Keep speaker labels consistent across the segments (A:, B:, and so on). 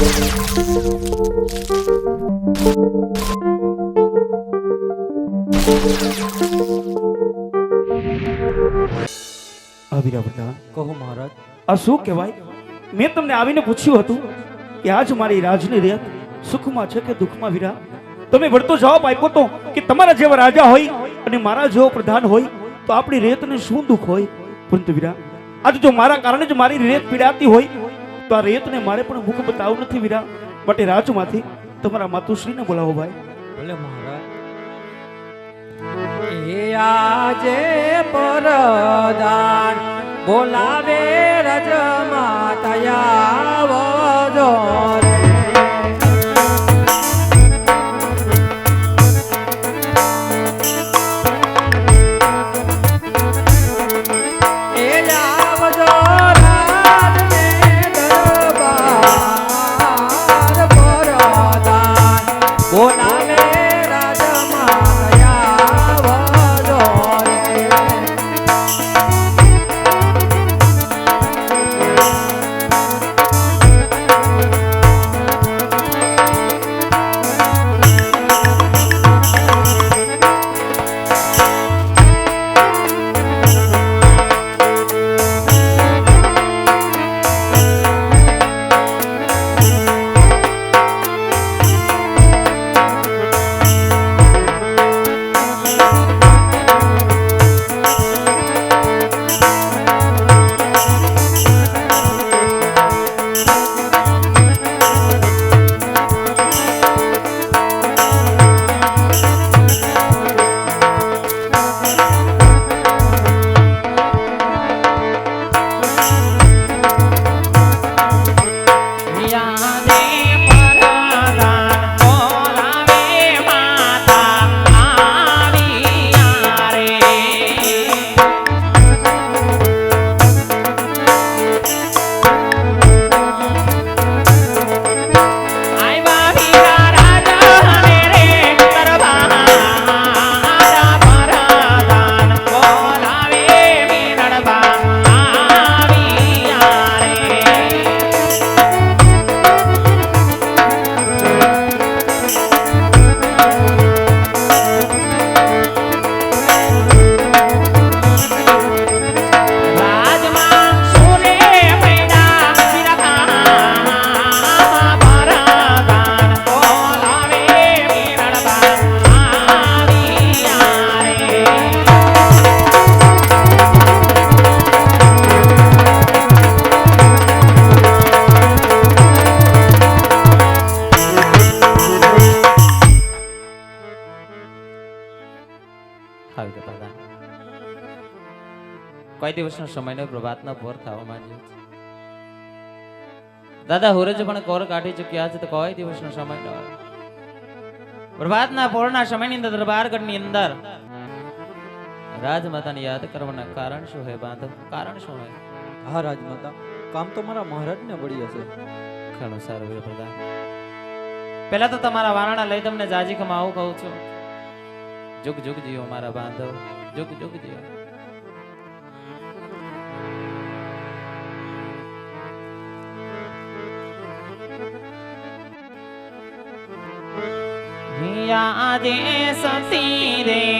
A: મેં તમને આવીને પૂછ્યું હતું કે આજ મારી રાજની રેત સુખમાં છે કે દુઃખમાં વિરા? તમે વળતો જવાબ આપ્યો તો કે તમારા જેવા રાજા હોય અને મારા જેવો પ્રધાન હોય તો આપણી રેતને શું દુઃખ હોય? પરંતુ વિરા, આજે જો મારા કારણે જ મારી રેત પીડાતી હોય તો આ રેતને મારે પણ મુખ બતાવવું નથી વીરા. માટે રાજમાંથી તમારા માતુશ્રીને બોલાવો ભાઈ.
B: ભલે મહારાજ. એ આજે પરદાન બોલાવે રજમાતા આવજો રે
C: કોઈ દિવસનો સમયનો પ્રભાતના ભોર થવા માંડ્યો. છે દાદા હુરજ પણ કોર કાઢી ચૂક્યા છે તો કોઈ દિવસનો સમય ન પ્રભાતના પોરના સમયની અંદર દરબારગઢની અંદર રાજમાતાને યાદ કરવાના કારણ શું હે બાંધવ? કારણ શું હે?
B: હા રાજમાતા કામ તો મારા મહારાજને વળી હશે.
C: ઘણું સારું વીર પ્રધાન. પહેલા તો તમારા વારણા લઈ તમને જાજીકમાં આવું કહું છું. જુગ જુગ જીવો મારા બાંધવ જુગ જુગ જીવો યાદે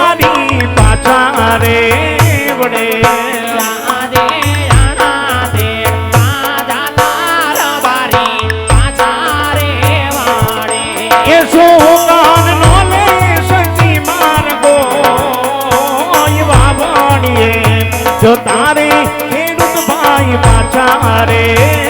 C: મારી પાછા રે વડે જો તારે ખેડૂત ભાઈ પાછા રે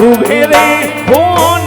C: রুভেরে ফোন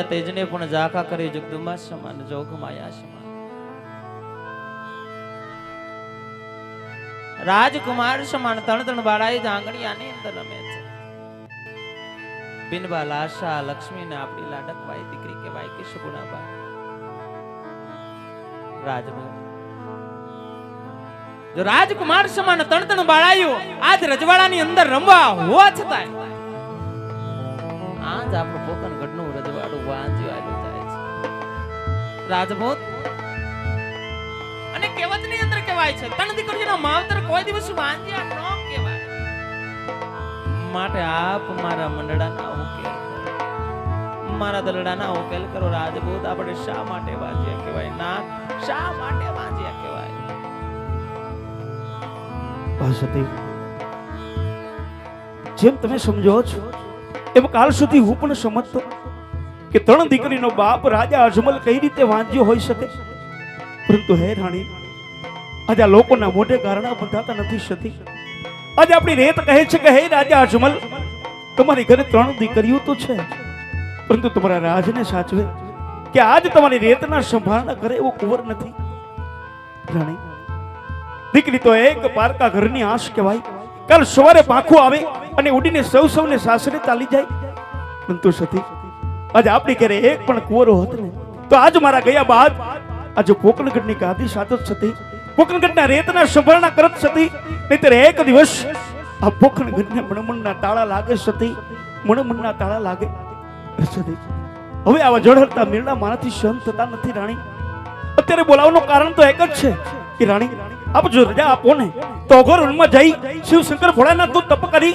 C: હુરજને તેજને પણ ઝાંખા કરી જગદુમા સમાન જોગમાયા સમાન. રાજકુમાર સમાન ત્રણ ત્રણ બાળાએ આંગણિયાની અંદર રમે છે. બિનબા લાશા લક્ષ્મીને આપણી લાડકવાઈ દીકરી કહેવાય કે સુગુણાબા રાજભોગ જો રાજકુમાર સમાન ત્રણ ત્રણ બાળાઓ આજ રજવાડાની અંદર રમવા હોવા છતાં છે રાજભોત અને કહેવતની અંદર કહેવાય છે ત્રણ દીકરીઓના માવતર કોઈ દિવસ વાંજ્યા ન કહેવાય. માટે આપ મારા મંડળાના ઉકેલ મારા દલડાના ઉકેલ કરો. રાજભૂત આપણે શા માટે વાંચ્યા કહેવાય? ના, શા માટે વાંજ્યા કહેવાય?
A: ભાષતી જેમ તમે સમજો છો, એમ કાલ સુધી હું પણ સમજતો કે ત્રણ દીકરીનો બાપ રાજા અજમલ કઈ રીતે વાંચ્યો હોઈ શકે? પરંતુ હે રાણી, આજે લોકોના મોઢે ગારણા બંધાતા નથી સતી આજે આપણી રેત કહે છે કે હે રાજા અજમલ, તમારી ઘરે ત્રણ દીકરીઓ તો છે. પરંતુ તમારા રાજને સાચવે કે આજ તમારી રેતના સંભાળના કરે એવો કુંવર નથી. રાણી, દીકરી તો એક પારકા ઘરની આશ કહેવાય. કાલ સવારે પાખું આવે અને ઉડીને સૌ સૌને સાસરે ચાલી જાય. પરંતુ સતી આજે આપણી ઘરે એક પણ કુંવરો હતો ને, તો આજ મારા ગયા બાદ આજે કોકણગઢની ગાદી સાથે જ સતી પોકણગઢના રેતના સંભાળના કરત હતી નહીતર એક દિવસ આ કોકણગઢને મણમણના તાળા લાગે હતી મણમણના તાળા લાગે. હતી હવે આવા જળહળતા મેળા મારાથી સહન થતા નથી રાણી. અત્યારે બોલાવવાનું કારણ તો એક જ છે કે રાણી, આપ જો રજા આપો ને, તો અઘોર વનમાં જઈ શિવશંકર ભોળાના નું તપ કરી,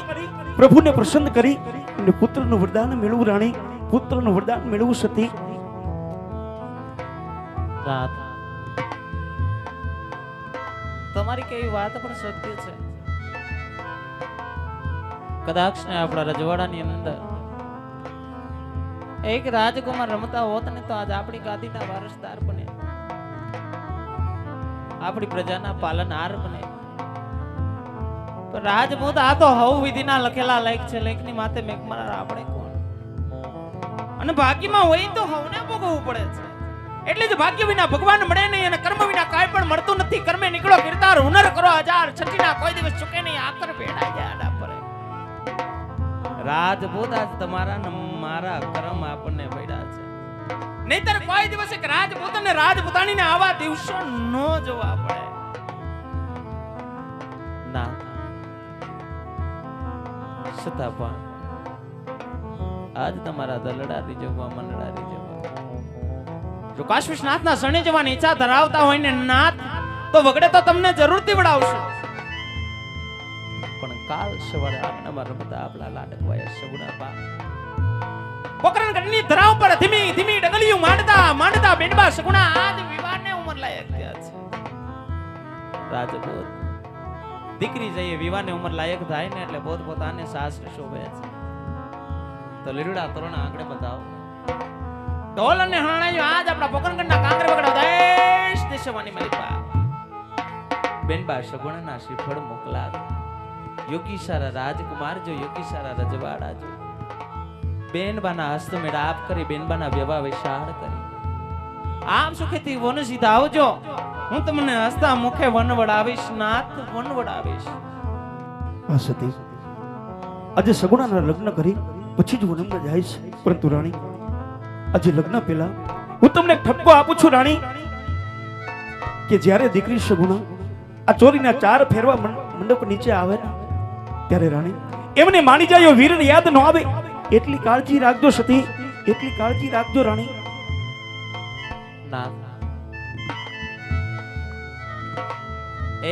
A: પ્રભુને પ્રસન્ન કરી અને પુત્રનું વરદાન મેળવું રાણી. પુત્રનું વરદાન મેળવું સતી.
C: તમારી કેવી વાત પણ સત્ય છે. કદાચ ને આપણા રજવાડાની અંદર એક રાજકુમાર રમતા હોત ને તો આજ આપણી ગાદીના વારસદાર બને. આપણી પ્રજાના પાલનહાર બને. રાજપૂત આ તો હવ વિધિના લખેલા લેખ છે. લેખની માથે મેઘમાર આપણે અને ભાગ્યમાં હોય તો હવને ભોગવવું પડે છે. એટલે જ ભાગ્ય વિના ભગવાન મળે નહીં અને કર્મ વિના કાંઈ પણ મળતું નથી. કર્મે નીકળો કીર્તાર હુનર કરો હજાર છઠ્ઠીના કોઈ દિવસ ચૂકે નહીં આકર ભેડા જાય પરે. રાજપૂત આજ તમારા ને મારા કર્મ આપણને ભેડા છે. નહીતર કોઈ દિવસ એક રાજપૂત અને રાજપૂતાણીને આવા દિવસો ન જોવા પડે. ના. છતાં પણ આજ તમારા દલડા રીઝવવા મંડળા રીઝવવા જો કાશ્મીર નાથના શરણે જવાની ઈચ્છા ધરાવતા હોય ને નાથ, તો વગડે તો તમને જરૂરથી વડાવશે પણ કાલ સવારે આંગણામાં રમતા આપણા લાડકવાયા સગુણા પોકરણ પોકરણગઢની ધરાવ પર ધીમી ધીમી ડગલીયું માંડતા માંડતા બેડબા સગુણા આજ વિવાહને ઉંમર લાયક થયા છે. રાજપૂત, દીકરી જઈએ વિવાહને ઉંમર લાયક થાય ને એટલે પોત પોતાને સાસ શોભે છે. તો લીરડા તોરણ આંગણે બતાવો. ઢોલ અને હરણાઈઓ આજ આપણા પોકરણગઢના કાંકરે બગડા. દેશ દેશવાની મલિપા બેનબા સગુણાના શ્રીફળ મોકલા યોગી સારા રાજકુમાર જો, યોગી સારા રજવાડા જો. બેનબાના હસ્ત મેળાપ કરી, બેનબાના વ્યવહાર વિશાળ કરી. આમ સુખેથી વન સીધા આવજો. હું તમને હસતા મુખે વન વડાવીશ, નાથ વન વડાવીશ.
A: આ સતી આજે સગુણાના લગ્ન કરી પછી જ વનમાં જાય છે પરંતુ રાણી, આજે લગ્ન પહેલા હું તમને ઠપકો આપું છું, રાણી, કે જ્યારે દીકરી સગુણા આ ચોરીના ચાર ફેરવા મંડપ નીચે આવે ત્યારે રાણી, એમને માની જાય વીર યાદ ન આવે. એટલી કાળજી રાખજો સતી, એટલી કાળજી રાખજો રાણી.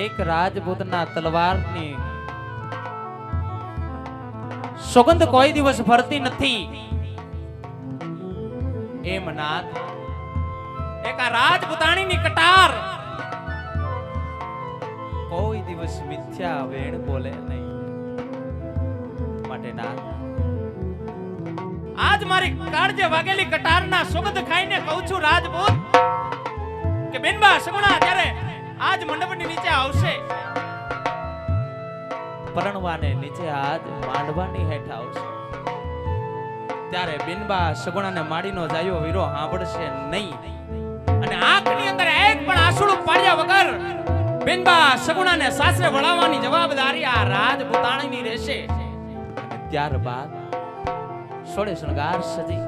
C: એક રાજપૂતના તલવારની સુગંધ કોઈ દિવસ ભરતી નથી. એમ નાથ, એક આ રાજપૂતાણીની કટાર. કોઈ દિવસ મિથ્યા વેણ બોલે નહીં. માટે નાથ, આજ મારી કાળજે વાગેલી કટારના સુગંધ ખાઈને કહું છું રાજપૂત, કે બેનબા, સગુણા, ત્યારે આજ મંડપની નીચે આવશે. પરણવાને નીચે હાથ માંડવાની હેઠ આવશે. ત્યારે બિનબા સગુણાને માડીનો જાયો વીરો સાંભળશે નહીં. અને આંખની અંદર એક પણ આંસુડું પાડ્યા વગર બિનબા સગુણાને સાસરે વળાવવાની જવાબદારી આ રાજપૂતાણીની રહેશે. ત્યારબાદ સોળે શણગાર સજી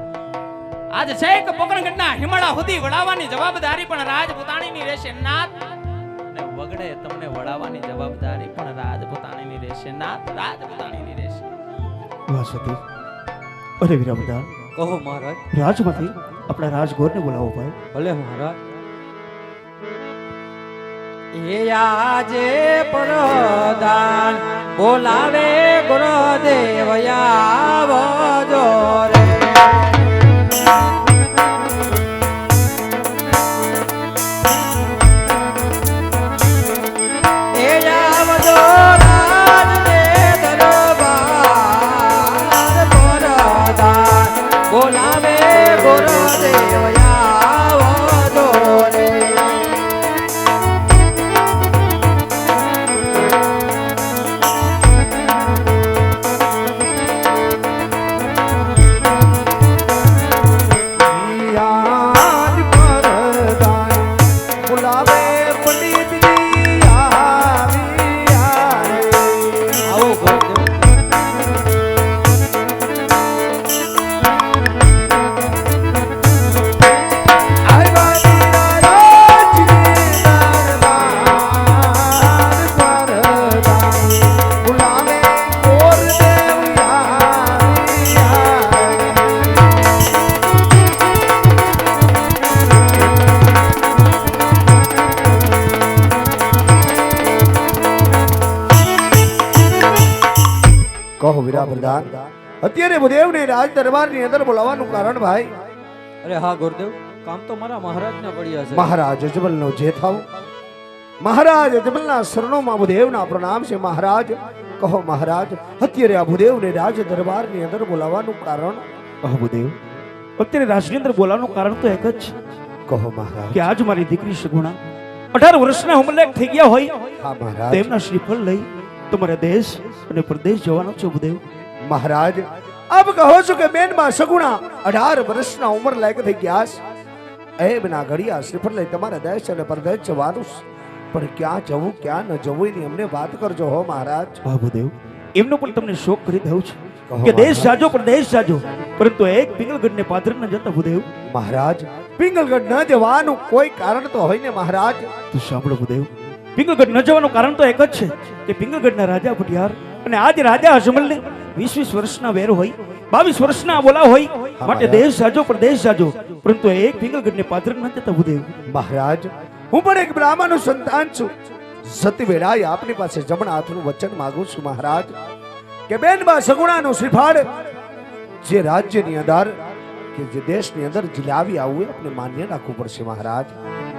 C: આજ છેક પોકરણગઢના હિમાળા સુધી વળાવવાની જવાબદારી પણ રાજપૂતાણીની રહેશે. નાથ વગડે તમને વળાવવાની જવાબદારી પણ રહેશે નાથ રાજપૂતાણીની રહેશે
A: વાહ સતી અરે વીરા
B: કહો મહારાજ.
A: રાજમાંથી આપણા રાજગોરને બોલાવો ભાઈ.
B: ભલે મહારાજ. એ આજે પ્રદાન બોલાવે ગુરુદેવ આવજો રે.
D: રાજ દરબારની અંદર બોલાવવાનું કારણ ભાઈ?
B: અરે હા ગુરુદેવ કામ તો મારા મહારાજને પડ્યા છે.
D: મહારાજ અજબલનો જે થાવ. મહારાજ અજબલના શરણોમાં ભૂદેવના પ્રણામ છે મહારાજ. કહો મહારાજ અત્યારે આ ભૂદેવને રાજ દરબારની અંદર બોલાવવાનું કારણ?
A: અહબુદેવ અત્યારે રાજની અંદર બોલાવવાનું કારણ તો એક જ છે.
D: કહો મહારાજ.
A: કે આજ મારી દીકરી સગુણા અઢાર વર્ષના ઉંમરલાયક થઈ ગયા હોય.
D: હા મહારાજ.
A: તેમના શ્રીફળ લઈ તમારા દેશ અને પ્રદેશ જવાનો છો બુદેવ
D: મહારાજ આપ કહો છો કે બેનમાં સગુણા અઢાર વર્ષના ઉંમર લાયક થઈ ગયા છે. એમના ઘડિયા શ્રીફળ લઈ તમારા દેશ અને પરદેશ જવાનું પણ ક્યાં જવું ક્યાં ન જવું એની અમને વાત કરજો હો મહારાજ.
A: બાબુદેવ એમનો પણ તમને શોક કરી દઉં છું કે દેશ. જાજો પ્રદેશ જાજો. પરંતુ એક પિંગલગઢને પાદર ન જતા ભૂદેવ
D: મહારાજ પિંગલગઢ ન જવાનું કોઈ કારણ તો હોય ને મહારાજ?
A: તું સાંભળો ભૂદેવ પિંગલગઢ ન જવાનું કારણ તો એક જ છે કે પિંગલગઢના રાજા ભટિયાર અને આજ રાજા અજમલને વીસ વીસ વર્ષના વેર હોય બાવીસ વર્ષના બોલા હોય માટે દેશ જાજો પ્રદેશ જાજો. પરંતુ એક પિંગલગઢને પાત્ર ન જતા બુદેવ
D: મહારાજ હું પણ એક બ્રાહ્મણનું સંતાન છું. સતી વેળાએ આપની પાસે જમણા હાથનું વચન માગું છું મહારાજ કે બેનમાં સગુણાનું શ્રીફાળ જે રાજ્યની અંદર કે જે દેશની અંદર જે લાવી આવું એ આપણે માન્ય રાખવું પડશે મહારાજ.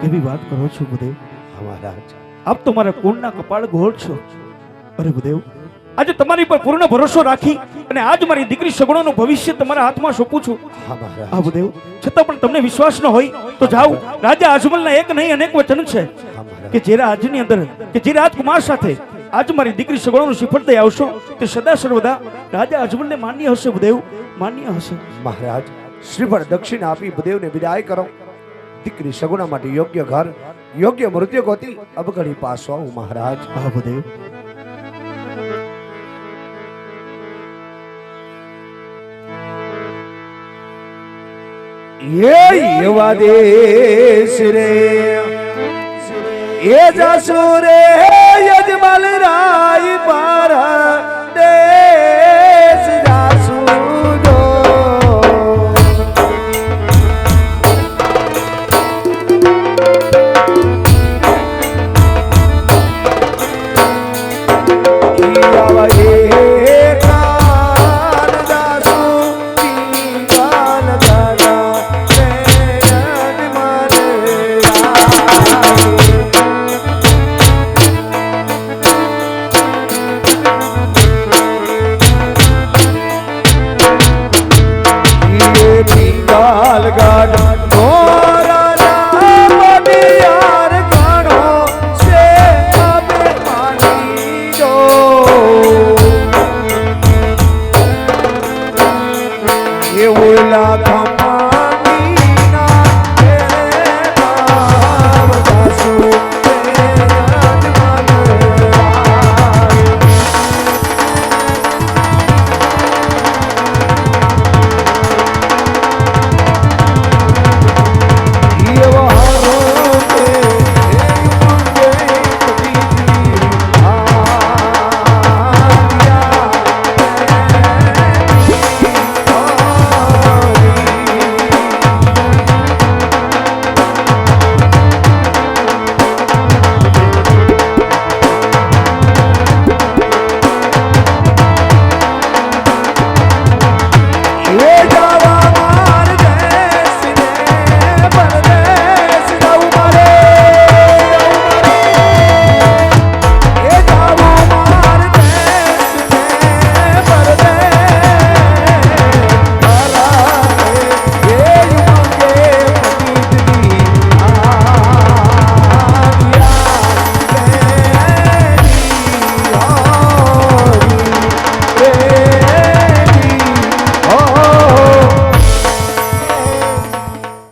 A: કેવી વાત કરો છો બુદેવ
D: હા, મહારાજ.
A: આપ તો મારા કુંડના કપાળ ગોળ છો. અરે બુદેવ આજે તમારી પર પૂર્ણ ભરોસો રાખી અને આજ મારી દીકરી સગુણાનું ભવિષ્ય તમારા હાથમાં સોંપું છું. આ છતાં પણ તમને વિશ્વાસ ન હોય તો જાઓ. રાજા અજમલના એક નહીં અનેક વચન છે. કે જે રાજની અંદર કે જે રાજકુમાર સાથે આજ મારી દીકરી સગુણાનું શ્રીફળ દઈ આવશો તે સદા સર્વદા રાજા અજમલને માન્ય હશે બુદેવ માન્ય હશે.
D: મહારાજ શ્રીફળ દક્ષિણ આપી ભદેવને વિદાય કરો. દીકરી સગુણા માટે યોગ્ય ઘર યોગ્ય મૃત્યુ ગોતી અબગડી પાસો મહારાજ.
A: આ બુદેવ
D: એવા દેશ રે. એ જાસુ રે યજમાલ રાય પર દેશ